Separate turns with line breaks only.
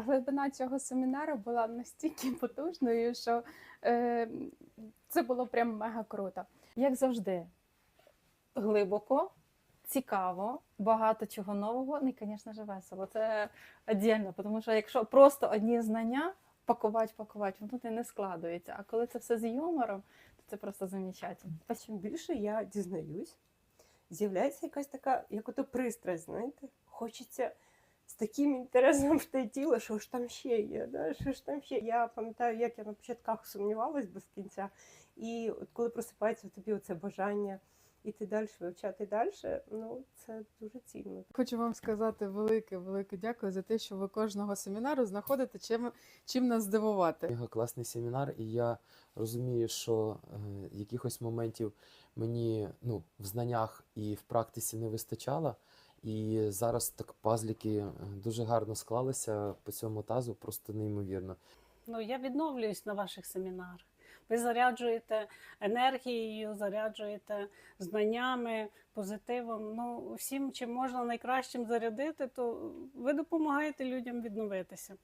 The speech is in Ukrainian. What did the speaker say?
глибина цього семінару була настільки потужною, що е, це було прям мега круто.
Як завжди, глибоко, цікаво, багато чого нового, ну і, звісно ж, весело. Це віддільно, тому що якщо просто одні знання пакувати, пакувати, воно не складується. А коли це все з юмором, то це просто замечательно.
А чим більше я дізнаюсь, з'являється якась така, як ото пристрасть, знаєте, хочеться таким інтересом в те тіло, що ж там ще є, да? що ж там ще. Я пам'ятаю, як я на початках сумнівалась без кінця, і от коли просипається в тобі оце бажання іти далі, вивчати далі, ну це дуже цінно.
Хочу вам сказати велике, велике дякую за те, що ви кожного семінару знаходите чим, чим нас здивувати.
Мега класний семінар, і я розумію, що е, якихось моментів мені ну, в знаннях і в практиці не вистачало. І зараз так пазліки е, дуже гарно склалися по цьому тазу, просто неймовірно.
Ну, я відновлююсь на ваших семінарах. Ви заряджуєте енергією, заряджуєте знаннями, позитивом. Ну, всім, чим можна найкращим зарядити, то ви допомагаєте людям відновитися.